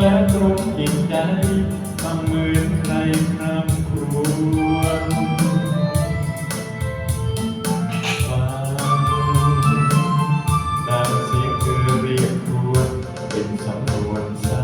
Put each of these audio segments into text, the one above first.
และตรงจินใจทำเหมือนใครครำครวญฟังดังเสียงคือเรียกควรเป็นสำนวนสา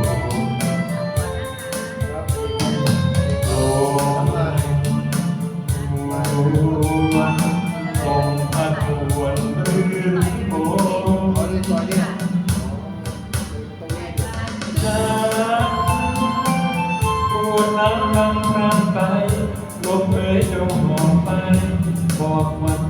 บอกไปบอกว่า